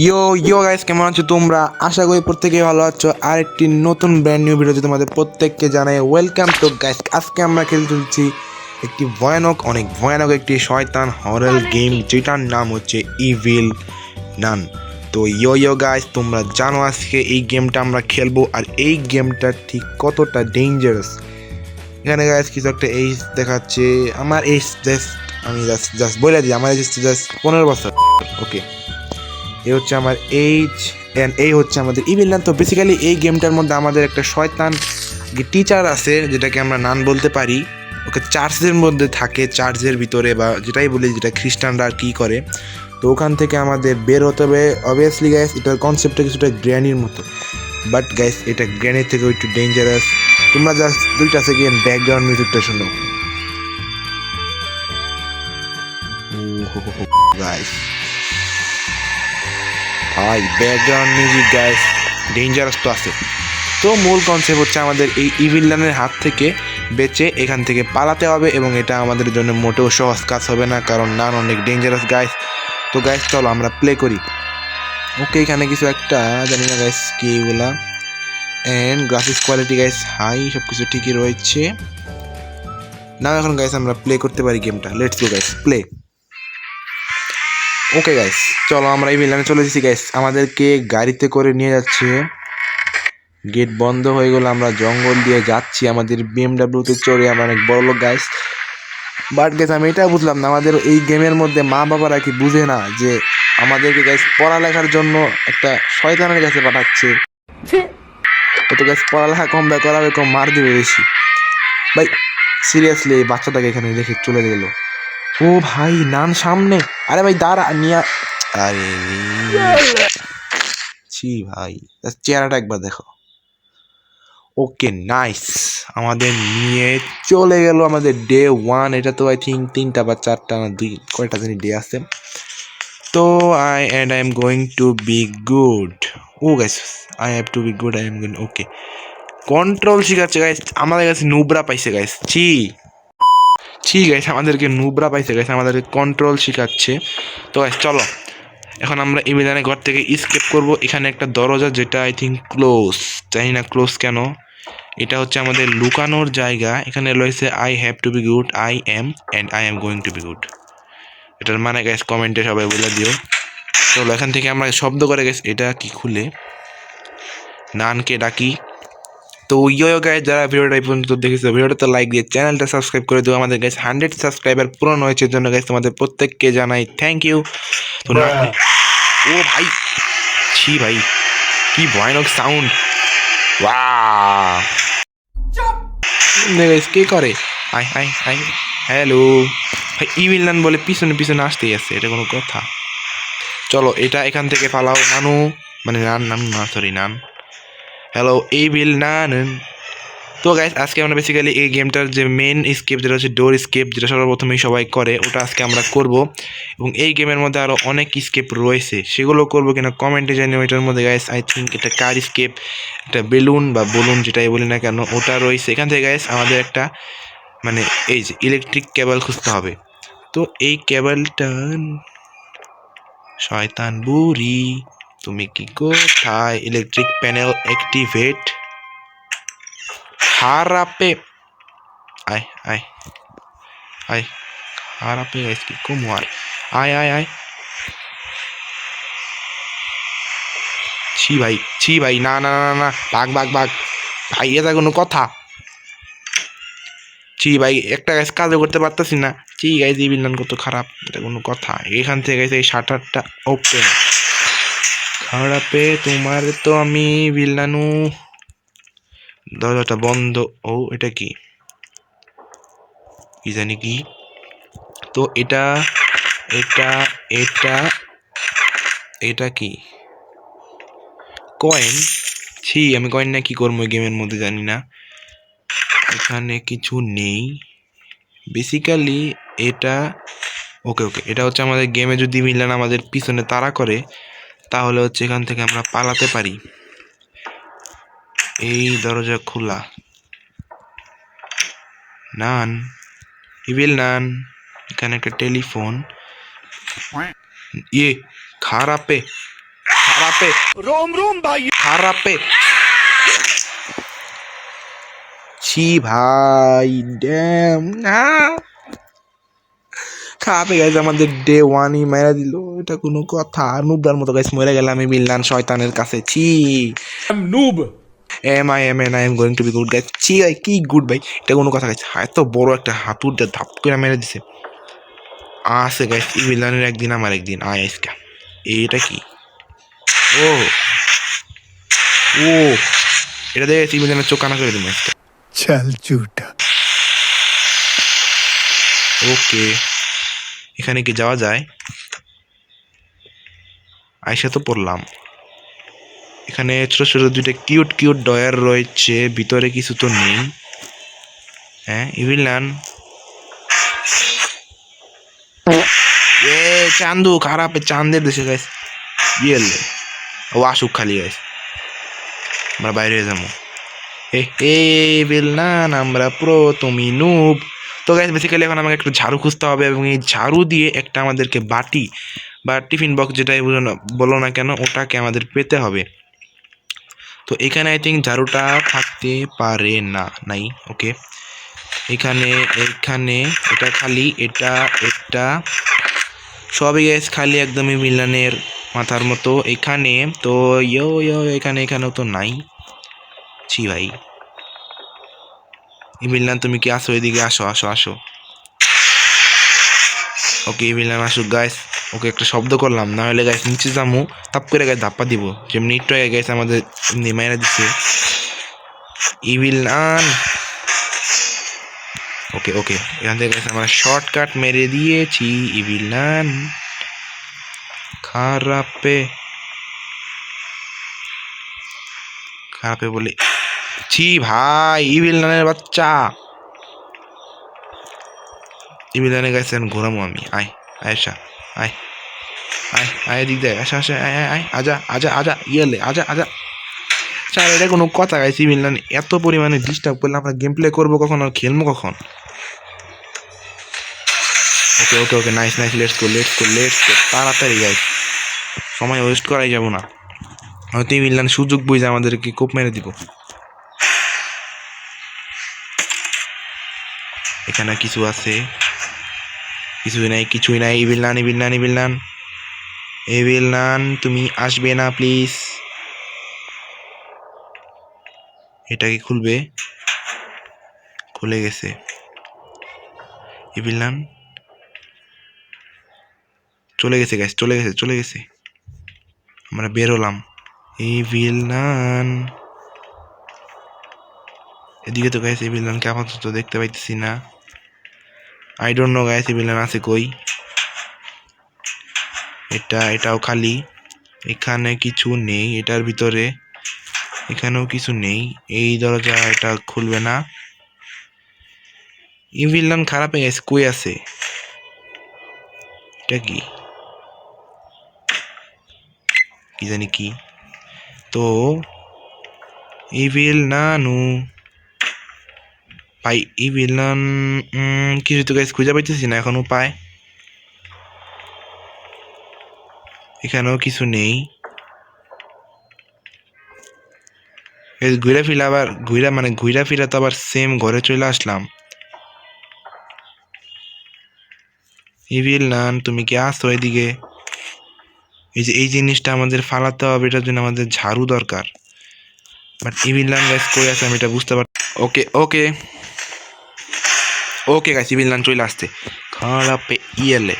ইয়ো ইয়ো guys কেমন আছো তোমরা? আশা করি প্রত্যেকে ভালো আছো। আর একটি নতুন ব্র্যান্ড নিউ ভিডিওতে তোমাদের প্রত্যেককে জানাই ওয়েলকাম তো গাইস আজকে আমরা খেলতে চলছি একটি ভয়ানক অনেক ভয়ানক একটি শয়তান হরর গেম যেটার নাম হচ্ছে ইভিল নান তো ইয়ো ইয়ো গাইস তোমরা জানো আজকে এই গেমটা আমরা খেলব আর এই গেমটা ঠিক কতটা ডেঞ্জারাস এখানে গাইস কিছু একটা এইজ দেখাচ্ছে। আমার এইজ জাস্ট আমি জাস্ট জাস্ট বলে দিই আমার এইজ জাস্ট পনেরো বছর। ওকে এই হচ্ছে আমার এইজ অ্যান্ড এই হচ্ছে আমাদের ইভিল তো বেসিক্যালি এই গেমটার মধ্যে আমাদের একটা শয়তান টিচার আছে, যেটাকে আমরা নান বলতে পারি, ওকে চার্চের মধ্যে থাকে চার্চের ভিতরে বা যেটাই বলি, যেটা খ্রিস্টানরা আর কি করে, তো ওখান থেকে আমাদের বের হতে হবে। অবভিয়াসলি গ্যাস এটার কনসেপ্টটা কিছুটা গ্র্যানির মতো। বাট গ্যাস এটা গ্র্যানির থেকেও একটু ডেঞ্জারাস তোমরা জাস্ট দুইটা সেকেন্ড ব্যাকগ্রাউন্ড মিউজিকটা শোনো। গাইস ভাই ব্যাকগ্রাউন্ড মিউজিক গাইস ডেঞ্জারাস তো আছে। তো মূল কনসেপ্ট হচ্ছে আমাদের এই ইভিল্লানের হাত থেকে বেঁচে এখান থেকে পালাতে হবে এবং এটা আমাদের জন্য মোটেও সহজ কাজ হবে না, কারণ নান অনেক ডেঞ্জারাস গাইস তো গাইস চলো আমরা প্লে করি। ওকে এখানে কিছু একটা, জানি না গাইস কি এগুলা। And graphics quality guys high সব কিছু ঠিকই রয়েছে। না এখন গাইস আমরা প্লে করতে পারি গেমটা let's go guys play okay guys চলো আমরা এই মিলানে চলে এসেছি গাইস আমাদেরকে গাড়িতে করে নিয়ে যাচ্ছে। গেট বন্ধ হয়ে গেল আমরা জঙ্গল দিয়ে যাচ্ছি। আমাদের বিএমডাব্লিউতে চড়ে আমরা অনেক বড় লোক গাইস বাট গাইস আমি এটা বুঝলাম না আমাদের এই গেমের মধ্যে মা বাবারা কি বুঝে না যে আমাদেরকে গাইস পড়ালেখার জন্য একটা শয়তানের কাছে পাঠাচ্ছে। তো গাইস পড়ালেখা কম ব্যয় করাবে কম মার দেবে বেশি। ভাই সিরিয়াসলি এই বাচ্চাটাকে এখানে রেখে চলে গেল। ও ভাই নান সামনে। আরে ভাই, দাঁড়া, নিয়া। আরে ছি ভাই চেহারাটা একবার দেখো। Okay, nice. আমাদের নিয়ে চলে গেল আমাদের ডে ওয়ান। এটা তো আই থিঙ্ক তিনটা বা চারটা না দুই, কয়টা জানি ডে আছে। তো I and I am going to be good. O guys, I have to be good, I am going okay. Control শিখাচ্ছে, guys. আমাদের কাছে নুবরা পাইছে, গাইস। ছি। ছি গাইস আমাদেরকে নুবরা পাইছে গেছে আমাদেরকে কন্ট্রোল শিখাচ্ছে। তো চলো, এখন আমরা ইমিদানের ঘর থেকে স্কেপ করব। এখানে একটা দরজা যেটা আই থিঙ্ক ক্লোজ জানি না ক্লোজ কেন। এটা হচ্ছে আমাদের লুকানোর জায়গা। এখানে রয়েছে I have to be good I am and I am going to be good এটার মানে গাইস কমেন্টে সবাই বলে দিও। চলো, এখান থেকে আমরা শব্দ করে গেছি এটা কি খুলে? নানকে ডাকি। তো ইয়ো গাইজ যারা ভিডিওটা এই পর্যন্ত দেখেছ ভিডিওটা লাইক দিয়ে চ্যানেলটা সাবস্ক্রাইব করে দিও। আমাদের গাইজ হান্ড্রেড সাবস্ক্রাইবার পূরণ হয়েছে জন্য গাইজ তোমাদের প্রত্যেককে জানাই থ্যাংক ইউ তো ও ভাই ছি ভাই কি ভয়ানক সাউন্ড ওয়া কে করে? আই আই আই হ্যালো ভাই নান বলে পিছনে পিছনে আসতেই আছে এটা কোনো কথা। চলো এটা এখান থেকে পালাও নানু। মানে নান নাম না সরি নান। হ্যালো এই বিল নান তো গাইস আজকে আমরা বেসিক্যালি এই গেমটার যে মেন স্কেপ যেটা হচ্ছে ডোর স্কেপ যেটা সর্বপ্রথমেই সবাই করে, ওটা আজকে আমরা করব। এবং এই গেমের মধ্যে আরও অনেক স্কেপ রয়েছে। সেগুলো করব কিনা কমেন্টে জানিও, এটার মধ্যে গাইস আই থিঙ্ক এটা কার স্কেপ একটা বেলুন বা বলুন যেটাই বলি না কেন, ওটা রয়েছে। এখান থেকে গাইস আমাদের একটা মানে এই যে ইলেকট্রিক কেবল খুঁজতে হবে। তো এই কেবলটা শয়তান বুড়ি। তুমি কি কোথায় ইলেকট্রিক প্যানেল অ্যাক্টিভেট খারাপে আয় আয় আয়। খারাপে গাইস কি কুমার আয় আয় আয়। ছি ভাই ছি ভাই, না না না না, ভাগ ভাগ ভাগ। ভাই, এটা কোনো কথা। ছি ভাই, একটা গাছ কাজও করতে পারতেছি না। ছি গাইজ এই বিল্লান কত খারাপ, এটা কোনো কথা। এখান থেকে গাইজ এই শাটারটা ওপেন খারাপে তোমার তো আমি বিল্লানু। দরজাটা বন্ধ। ও, এটা কি? কি জানি কি? তো এটা এটা এটা এটা কি? কয়েন ছি, আমি কয়েন না কি করব গেমের মধ্যে জানি না। এখানে কিছু নেই। বেসিক্যালি এটা ওকে ওকে এটা হচ্ছে আমাদের গেমে যদি মিলান আমাদের পিছনে তাড়া করে তাহলে হচ্ছে এখান থেকে আমরা পালাতে পারি। এই দরজা খোলা। নান। Evil nun. এখানে একটা টেলিফোন। ইয়ে খারাপে। খারাপে। রোম রোম ভাই। খারাপে। ছি ভাই ড্যাম। না। খারাপে গেছে আমাদের ডে ওয়ানই মেরা দিল। এটা কোনো কথা। নুবদার মতো গাইস মরে গেলাম আমি মিললাম শয়তানের কাছে। ছি। Noob M I am N I am going to be good guys ছি আই কি গুড ভাই? এটা কোনো কথা গাইস এত বড় একটা হাতুর যা ধাপ করে মেরে দিছে। আছে গাইস ই মিলানের একদিন আমার একদিন। আই আইসকা এটা কি? ও। ও। এটা দেখে এই মিলানের চোখ কানা করে দিন আজকে। চাল চুটা। ওকে এখানে কি যাওয়া যায়? আইসা তো পড়লাম। এখানে ছোট ছোট দুইটা কিউট কিউট ডয়ার রয়েছে, ভিতরে কিছু তো নেই। হ্যাঁ ইভিলান এ, চান্দু, খারাপ চাঁদের দেশে গাইস বিয়েলে ও আসুক খালি গাইস আমরা বাইরে যাব। এ হে বিলনান আমরা প্রো তুমি নুব তো গাইস বেসিক্যালি এখন আমাকে একটু ঝাড়ু খুঁজতে হবে এবং এই ঝাড়ু দিয়ে একটা আমাদেরকে বাটি বা টিফিন বক্স যেটাই বলো না বলো না কেন, ওটাকে আমাদের পেতে হবে। তো এখানে আই থিঙ্ক ঝাড়ুটা থাকতে পারে না, নাই ওকে এখানে এখানে, এটা খালি, এটা এটা, সবই গাইস খালি একদমই মিলানের মাথার মতো। এখানে তো ইয়ো ইয়ো, এখানে, এখানেও তো নাই। ছি ভাই। ইমিলান তুমি কি আসো এদিকে? আসো আসো আসো। ওকে ইমিলান আসুক গাইস ওকে একটা শব্দ করলাম, না হলে গাইস নিচে যামু, তাপ করে গায়ে ধাপ্পা দিব। যেমনি একটু আগে গাইস আমাদের এমনি মাইরা দিচ্ছে ইভিলান ওকে ওকে, এখান থেকে গাইস আমরা শর্টকাট মেরে দিয়েছি ইভিলান খারাপে। খারাপে বলে, ছি ভাই ইভিল নানের বাচ্চা। ইভিল নানে গেছে ঘোরামো আমি, আয় আয়সা আয় আয় আয় এদিক দেয় আসা আসা, আয় আয় আজা আজা আজা, ইয়েলে, আজা আজা। স্যার এটা কোনো কথা গাইছে নান এত পরিমাণে ডিস্টার্ব করলে আমরা গেম প্লে করব কখন আর খেলব কখন? Okay okay okay nice nice let's go let's go let's go তাড়াতাড়ি গাইস সময় ওয়েস্ট করাই যাব না। হয়তো নান সুযোগ বুঝে আমাদেরকে কোপ মেরে দিব। এখানে কিছু আছে। কিছুই নাই কিছুই নাই। Evil nun evil nun evil nun. Evil nun, তুমি আসবে না, প্লিজ। এটা কি খুলবে? খুলে গেছে। Evil nun. চলে গেছে গ্যাস চলে গেছে চলে গেছে। আমরা বেরোলাম ইভিল নান। এদিকে তো গাইস এই ভিলেনকে আপাতত দেখতে পাইতেছি না। আই ডোন্ট নো গাইস এই আছে কই। এটা, এটাও খালি। এখানে কিছু নেই, এটার ভিতরে এখানেও কিছু নেই। এই দরজা এটা খুলবে না। এই ভিলেন খারাপ হয়ে গেছে কই আছে? এটা কি? কি জানি কি। তো ইভিল নানু। পাই ই ভিলান কিছু তো গাইস খুঁজে পাইতেছি না, এখন উপায় এখানেও কিছু নেই। ঘুরে ফিরে আবার, ঘুরা মানে ঘুরা ফিরা তো আবার সেম ঘরে চলে আসলাম। ইভিল নান তুমি কি আসো এদিকে? এই যে, এই জিনিসটা আমাদের ফালাতে হবে, এটার জন্য আমাদের ঝাড়ু দরকার। বাট ইভিল নান গাইস কই আছে আমি এটা বুঝতে পার ওকে okay okay guys evil nun চলে আসছে খারাপে ইয়েলে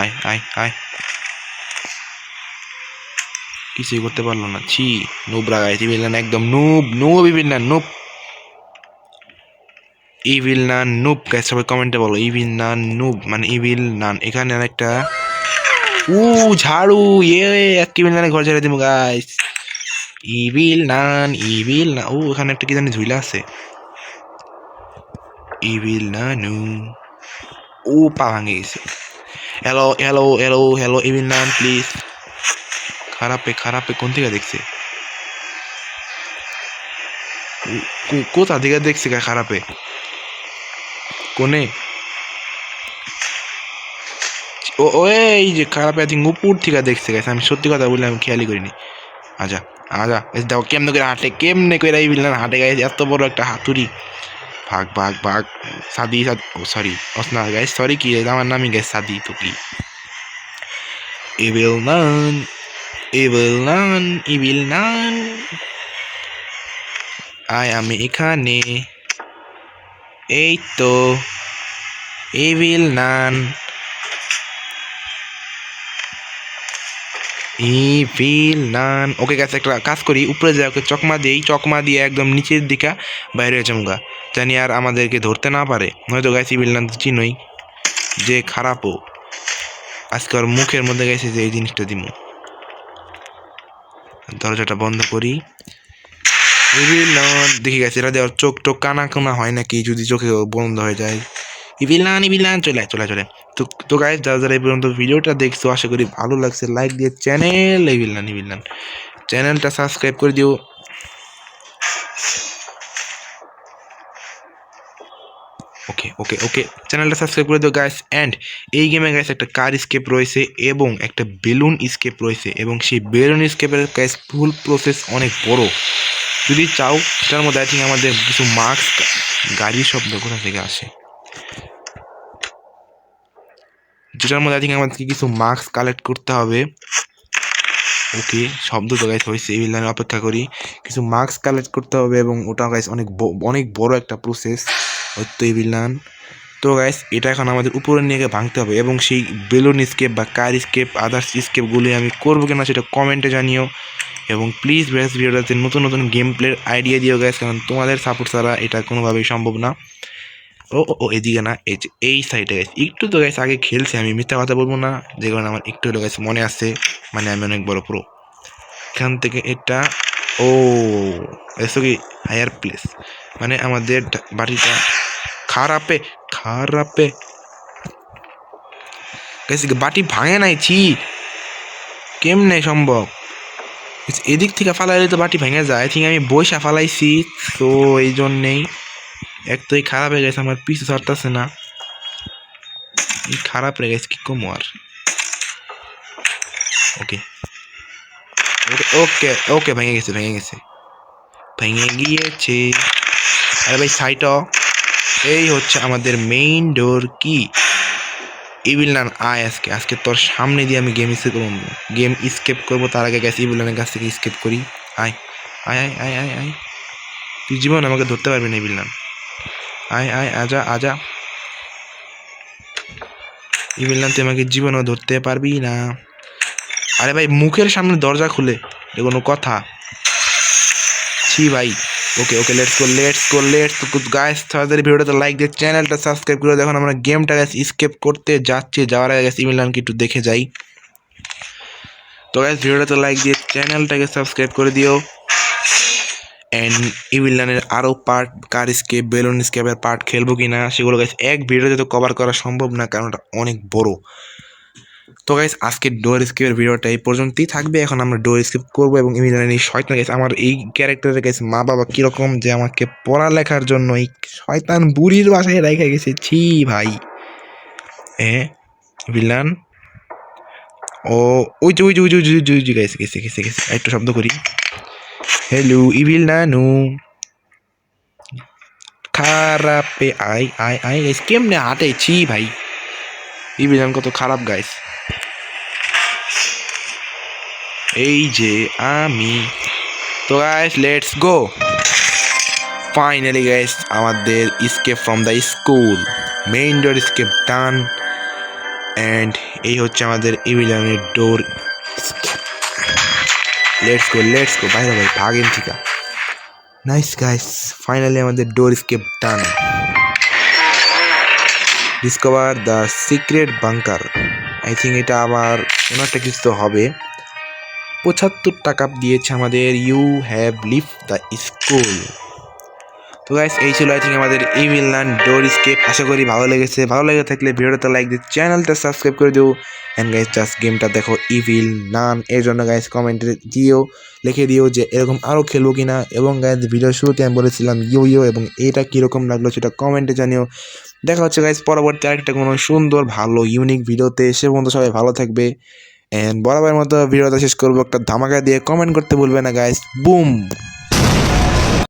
আয় আয় আয় কিছুই করতে পারল না। ছি নুবরা গাইস ইভিল নান একদম noob noob evil nun noob evil nun noob guys সবাই কমেন্টে বলো। ইভিল নান নুব মানে ইভিল নান এখানে আরেকটা। উ ঝাড়ু ইয়ে এক ইভিল নানের ঘর ছেড়ে দিব গাইস ইভিল নান ইভিল না ও এখানে একটা কি জানি ঝুলা আছে। ও পা ভাঙে গেছে hello hello hello hello evil nun please খারাপে খারাপে কোন থেকে দেখছে কোথা থেকে দেখছে খারাপে কোনে ও এই যে খারাপ আই উপর থেকে দেখছে গেছে আমি সত্যি কথা বললে আমি খেয়ালই করিনি আচ্ছা আচ্ছা দেখো কেমনে করে হাঁটে, কেমনে করে এই বিল্লান হাঁটে গাইস এত বড় একটা হাতুড়ি। ভাগ ভাগ ভাগ সাদি সরি অসনা গাইস সরি কি আমার নামই গাইস সাদি, তো কি? Evil nun evil nun evil nun আয় আমি এখানে, এই তো ইভিল নান ইভিল নান ওকে গেছে একটা কাজ করি, উপরে যাই, ওকে চকমা দিই, চকমা দিয়ে একদম নিচের দিকে বাইরে চমগা জানি আর আমাদেরকে ধরতে না পারে। নয়তো গাছ ইভিল নান তো চিনই। যে খারাপও। আজকে ওর মুখের মধ্যে গেছে যে এই জিনিসটা দিমু। দরজাটা বন্ধ করি। ইভিল নান দেখে গেছে এটা দেওয়ার চোখ টোক কানা কানা হয় নাকি, যদি চোখে বন্ধ হয়ে যায়। ইভিল নান ইভিল নান চলে আয়, চলে চলে তো তো গাইজ যারা যারা এই পর্যন্ত ভিডিওটা দেখছ আশা করি ভালো লাগছে। লাইক দিয়ে চ্যানেল ইভিল নান ইভিল চ্যানেলটা সাবস্ক্রাইব করে দিও। ওকে ওকে ওকে চ্যানেলটা সাবস্ক্রাইব করে দিও গাইস অ্যান্ড এই গেমে গাইস একটা কার স্কেপ রয়েছে এবং একটা বেলুন স্কেপ রয়েছে এবং সেই বেলুন স্কেপের গাইস ফুল প্রসেস অনেক বড়। যদি চাও সেটার মধ্যে আই থিঙ্ক আমাদের কিছু মার্কস গাড়ির শব্দ কোথা থেকে আসে? যেটার মধ্যে আই থিঙ্ক আমাদেরকে কিছু মার্কস কালেক্ট করতে হবে। ওকে শব্দ তো গাইস হয়েছে, এই লাইনে অপেক্ষা করি। কিছু মার্কস কালেক্ট করতে হবে এবং ওটা গাইস অনেক অনেক বড় একটা প্রসেস হয়তো এই ভিলান তো গাইস এটা এখন আমাদের উপরে নিয়ে ভাঙতে হবে এবং সেই বেলুন স্কেপ বা কার স্কেপ আদার্স স্কেপগুলি আমি করব কিনা সেটা কমেন্টে জানিও। এবং প্লিজ ব্যাস ভিডিওটাতে নতুন নতুন গেম প্লের আইডিয়া দিও গাইস কারণ তোমাদের সাপোর্ট ছাড়া এটা কোনোভাবেই সম্ভব না। ও ও, এদিকে না এই যে এই সাইডে গেছে একটু তো গেছে আগে খেলছে আমি মিথ্যা কথা বলব না যে কারণে আমার একটু হলো গেছে মনে আছে মানে আমি অনেক বড় প্রো এখান থেকে এটা ও এসো কি হায়ার প্লেস মানে আমাদের বাড়িটা খারাপে খারাপে। গেছে কি বাটি ভাঙে নাই ছি। কেমনে সম্ভব? এদিক থেকে ফালাইলে তো বাটি ভেঙে যায় ঠিক আমি বইসা ফালাইছি তো এই জন্যেই। এক তো এই খারাপ হয়ে গেছে, আমার পিছু ছাড়তেছে না। এই খারাপ হয়ে গেছে, কি কমো আর? ওকে ওকে ওকে ভেঙে গেছে ভেঙে গেছে। ভেঙে গিয়েছে। আরে ভাই, সাইট। এই হচ্ছে আমাদের মেইন ডোর কি? ইভিল নান আয় আজকে। আজকে তোর সামনে দিয়ে আমি গেম স্কেপ করব। গেম স্কেপ করব, তার আগে গেছে ইভিল নানের কাছ থেকে স্কেপ করি। আয় আয় আয় আয় আয় আয়। তুই জীবন আমাকে ধরতে পারবি না ইভিল নান আয় আয়, আজা আজা। ইভিল নান তুই আমাকে জীবনও ধরতে পারবি না। আরে ভাই, মুখের সামনে দরজা খুলে কোনো কথা। ছি ভাই, okay okay let's go let's go let's guys তাড়াতাড়ি ভিডিওটা লাইক দিয়ে চ্যানেলটা সাবস্ক্রাইব করে দেখুন। আমরা গেমটা গাইস স্কেপ করতে যাচ্ছি। যাওয়ার আগে গাইস ইমিলানকে একটু দেখে যাই। তো গাইস ভিডিওটাতে লাইক দিয়ে চ্যানেলটাকে সাবস্ক্রাইব করে দিও। অ্যান্ড ইভিলানের আরও পার্ট কার স্কেপ বেলুন স্কেপের পার্ট খেলব কি না সেগুলো গাইস এক ভিডিওতে তো কভার করা সম্ভব না, কারণ ওটা অনেক বড়। তো গাইস আজকে ডোর স্কেপের ভিডিওটা এই পর্যন্তই থাকবে, এখন আমরা ডোর স্কেপ করব এবং ইমিলানের এই শয়তান গাইস আমার এই ক্যারেক্টারের গাইস মা বাবা কীরকম যে আমাকে পড়ালেখার জন্য এই শয়তান বুড়ির বাসায় রেখে গেছে, ছি ভাই। এ ভিলান ও, ওই যে ওই যে ওই যে ওই যে ওই যে গেছে গেছে গেছে গেছে একটু শব্দ করি। হ্যালো ইভিল নানু খারাপে আই আই আই গাইস কেমনে হাঁটে ছি ভাই ইভিলান কত খারাপ গাইস এই যে আমি। তো guys let's go finally guys আমাদের escape from the school main door escape done and এই হচ্ছে আমাদের ইভিলানের door let's go let's go ভাই ভাই ভাগেন ঠিকা। নাইস গাইস ফাইনালি আমাদের door escape done discover the secret bunker I think এটা আবার কোনো একটা কিছু তো হবে। পঁচাত্তর টাকা দিয়েছে আমাদের। You have leave the school তো গাইস এই ছিল আই আমাদের ইভিল নান ডোর স্কেপ আশা করি ভালো লেগেছে। ভালো লেগে থাকলে ভিডিওটা লাইক দিয়ে চ্যানেলটা সাবস্ক্রাইব করে দিও। অ্যান্ড গাইস জাস্ট গেমটা দেখো ইভিল নান এর জন্য গাইস কমেন্টে দিও, লিখে দিও যে এরকম আরও খেলব কিনা। এবং গাইস ভিডিও শুরুতে আমি বলেছিলাম ইউ ইউ এবং এটা কীরকম লাগল সেটা কমেন্টে জানিও। দেখা হচ্ছে গাইস পরবর্তী আরেকটা কোনো সুন্দর, ভালো ইউনিক ভিডিওতে সে পর্যন্ত সবাই ভালো থাকবে। অ্যান্ড বরাবরের মতো ভিডিওটা শেষ করব। একটা ধামাকা দিয়ে কমেন্ট করতে ভুলবে না গাইস বুম